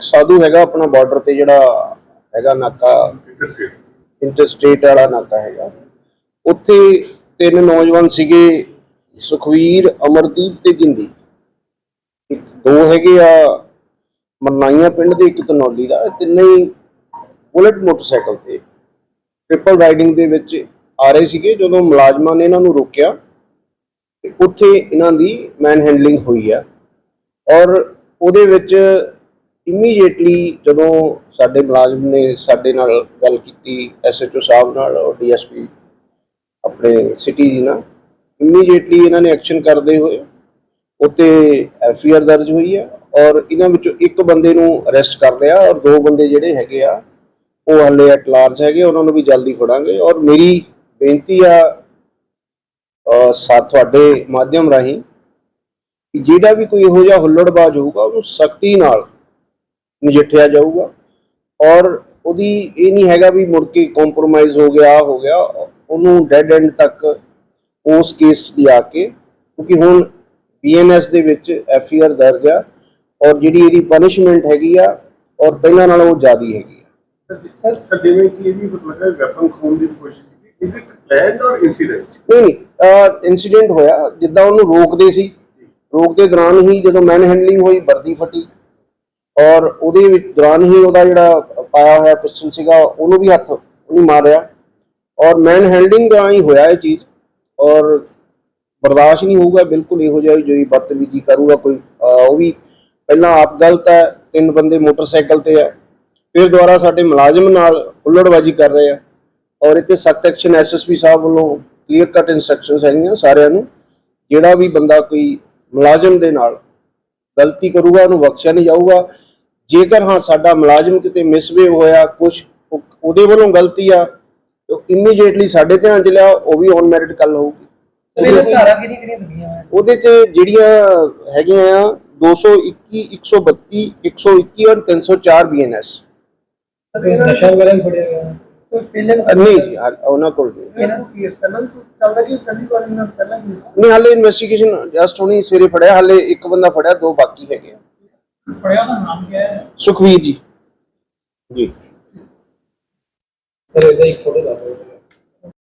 ਇੱਕ ਸਾਧੂ ਹੈਗਾ ਆਪਣਾ ਬਾਰਡਰ ਤੇ ਜਿਹੜਾ ਹੈਗਾ ਨਾਕਾ ਇੰਟਰਸਟੇਟ ਵਾਲਾ ਨਾਕਾ ਹੈਗਾ। ਉੱਥੇ ਤਿੰਨ ਨੌਜਵਾਨ ਸੀਗੇ ਸੁਖਵੀਰ ਅਮਰਦੀਪ ਤੇ ਜਿੰਦੀ। ਇੱਕ ਦੋ ਹੈਗੇ ਆ ਮਰਨਾਈਆਂ ਪਿੰਡ ਦੇ ਇੱਕ ਤਨੌਲੀ ਦਾ। ਤਿੰਨੇ ਹੀ ਬੁਲਟ ਮੋਟਰਸਾਈਕਲ ਤੇ ਟ੍ਰਿਪਲ ਰਾਈਡਿੰਗ ਦੇ ਵਿੱਚ ਆ ਰਹੇ ਸੀਗੇ। ਜਦੋਂ ਮੁਲਾਜ਼ਮਾਂ ਨੇ ਇਹਨਾਂ ਨੂੰ ਰੋਕਿਆ ਤੇ ਉੱਥੇ ਇਹਨਾਂ ਦੀ ਮੈਨ ਹੈਂਡਲਿੰਗ ਹੋਈ ਆ। ਔਰ ਉਹਦੇ ਵਿੱਚ ਇਮੀਡੀਏਟਲੀ ਜਦੋਂ ਸਾਡੇ ਮੁਲਾਜ਼ਮ ਨੇ ਸਾਡੇ ਨਾਲ ਗੱਲ ਕੀਤੀ ਐਸਐਚਓ ਸਾਹਿਬ ਨਾਲ ਔਰ ਡੀਐਸਪੀ ਆਪਣੇ ਸਿਟੀ ਜੀ ਨਾਲ ਇਮੀਡੀਏਟਲੀ ਇਹਨਾਂ ਨੇ ਐਕਸ਼ਨ ਕਰਦੇ ਹੋਏ ਉੱਤੇ ਐਫਆਈਆਰ ਦਰਜ ਹੋਈ ਹੈ ਔਰ ਇਹਨਾਂ ਵਿੱਚੋਂ ਇੱਕ ਬੰਦੇ ਨੂੰ ਅਰੈਸਟ ਕਰ ਲਿਆ ਔਰ ਦੋ ਬੰਦੇ ਜਿਹੜੇ ਹੈਗੇ ਆ, ਉਹ ਹਲੇ ਐਟ ਲਾਰਜ ਹੈਗੇ, ਉਹਨਾਂ ਨੂੰ ਵੀ ਜਲਦੀ ਫੜਾਂਗੇ ਔਰ ਮੇਰੀ ਬੇਨਤੀ ਆ ਅਹ ਸਾ, ਤੁਹਾਡੇ ਮਾਧਿਅਮ ਰਾਹੀਂ ਜਿਹੜਾ ਵੀ ਕੋਈ ਇਹੋ ਜਿਹਾ ਹੁੱਲੜਬਾਜ਼ ਹੋਊਗਾ, ਉਹਨੂੰ ਸਖਤੀ ਨਾਲ ਨਜਿੱਠਿਆ ਜਾਊਗਾ। ਔਰ ਉਹਦੀ ਇਹ ਨਹੀਂ ਹੈਗਾ ਵੀ ਮੁੜ ਕੇ ਕੰਪਰੋਮਾਈਜ਼ ਹੋ ਗਿਆ ਹੋ ਗਿਆ। ਉਹਨੂੰ ਡੈਡ ਐਂਡ ਤੱਕ ਉਸ ਕੇਸ ਲਿਆ ਕੇ ਕਿਉਂਕਿ ਹੁਣ ਬੀਐਨਐਸ ਦੇ ਵਿੱਚ ਐਫਆਈਆਰ ਦਰਜ ਆ ਔਰ ਜਿਹੜੀ ਇਹਦੀ ਪਨਿਸ਼ਮੈਂਟ ਹੈਗੀ ਆ ਔਰ ਪਹਿਲਾਂ ਨਾਲੋਂ ਉਹ ਜ਼ਿਆਦੀ ਹੈਗੀ ਆ। ਸਰ ਜਿਵੇਂ ਕਿ ਇਹ ਵੀ ਮਤਲਬ ਵੈਪਨ ਖੋਣ ਦੀ ਕੋਸ਼ਿਸ਼ ਕੀਤੀ। Is it planned or incident ਨਹੀਂ ਨਹੀਂ ਇਨਸੀਡੈਂਟ ਹੋਇਆ। ਜਿੱਦਾਂ ਉਹਨੂੰ ਰੋਕਦੇ ਸੀ। ਰੋਕਦੇ ਦੌਰਾਨ ਹੀ ਜਦੋਂ ਮੈਨ ਹੈਂਡਲਿੰਗ ਹੋਈ ਵਰਦੀ ਫਟੀ। ਔਰ ਉਹਦੇ ਵਿੱਚ ਦੌਰਾਨ ਹੀ ਉਹਦਾ ਜਿਹੜਾ ਪਾਇਆ ਹੋਇਆ ਪਿਸਟਲ ਸੀਗਾ, ਉਹਨੂੰ ਵੀ ਹੱਥ ਉਹਨੇ ਮਾਰਿਆ। ਔਰ ਮੈਨ ਹੈਂਡਲਿੰਗ ਦੌਰਾਨ ਹੀ ਹੋਇਆ ਇਹ ਚੀਜ਼। ਔਰ ਬਰਦਾਸ਼ਤ ਨਹੀਂ ਹੋਊਗਾ, ਬਿਲਕੁਲ ਇਹੋ ਜਿਹਾ ਜੋ ਹੀ ਬਦਤਮੀਜ਼ੀ ਕਰੂਗਾ ਕੋਈ ਉਹ ਵੀ ਪਹਿਲਾਂ ਆਪ ਗਲਤ ਹੈ, ਤਿੰਨ ਬੰਦੇ ਮੋਟਰਸਾਈਕਲ ਤੇ ਹੈ। ਫਿਰ ਦੁਬਾਰਾ ਸਾਡੇ ਮੁਲਾਜ਼ਮ ਨਾਲ ਹੁੱਲੜਬਾਜ਼ੀ ਕਰ ਰਹੇ ਆ। ਔਰ ਇੱਥੇ ਸਖਤ ਐਕਸ਼ਨ ਐਸਐਸਪੀ ਸਾਹਿਬ ਵੱਲੋਂ ਕਲੀਅਰ ਕੱਟ ਇਨਸਟਰਕਸ਼ਨਸ ਹੈਗੀਆਂ ਸਾਰਿਆਂ ਨੂੰ, ਜਿਹੜਾ ਵੀ ਬੰਦਾ ਕੋਈ ਮੁਲਾਜ਼ਮ ਦੇ ਨਾਲ ਗਲਤੀ ਕਰੂਗਾ, ਉਹਨੂੰ ਬਖਸ਼ਿਆ ਨਹੀਂ ਜਾਊਗਾ। ਜੇਕਰ ਹਾਂ ਸਾਡਾ ਮੁਲਾਜ਼ਮ ਕਿਤੇ ਮਿਸਬਿਹੇਵ ਹੋਇਆ ਕੁਝ ਉਹਦੇ ਵੱਲੋਂ ਗਲਤੀ ਆ ਤਾਂ ਇਮੀਡੀਏਟਲੀ ਸਾਡੇ ਧਿਆਨ ਚ ਲਿਆ ਉਹ ਵੀ ਔਨ ਮੈਰਿਟ ਕੱਲ ਹੋਊਗੀ। ਉਹਦੇ ਚ ਜਿਹੜੀਆਂ ਹੈਗੀਆਂ ਆ 221 132 121 ਔਰ 304 ਬੀਐਨਐਸ ਨਸ਼ਾ ਵਗੈਰਾ ਵੀ ਫੜਿਆ ਗਿਆ। ਉਸ ਪਹਿਲੇ ਨਹੀਂ ਜੀ ਹਾਲ- ਉਹਨਾਂ ਕੋਲ ਨਹੀਂ। ਇਹਨਾਂ ਨੂੰ ਕੇਸ ਪਹਿਲਾਂ ਵੀ ਚੱਲਦਾ ਕਿ ਪਹਿਲੀ ਵਾਰ ਇਹਨਾਂ ਨੂੰ ਪਹਿਲਾਂ ਹੀ ਨਹੀਂ ਹਾਲੇ ਇਨਵੈਸਟੀਗੇਸ਼ਨ ਜਸਟ ਹੁਣੀ ਸਵੇਰੇ ਫੜਿਆ ਹਾਲੇ ਇੱਕ ਬੰਦਾ ਫੜਿਆ ਦੋ ਬਾਕੀ ਹੈਗੇ ਆ। ਫੜਿਆ ਉਹਦਾ ਨਾਮ ਕੀ ਹੈ? ਸੁਖਵੀਰ ਜੀ। ਜੀ। ਸਰ ਇਹਦਾ ਇੱਕ ਫੋਟੋ ਲਾ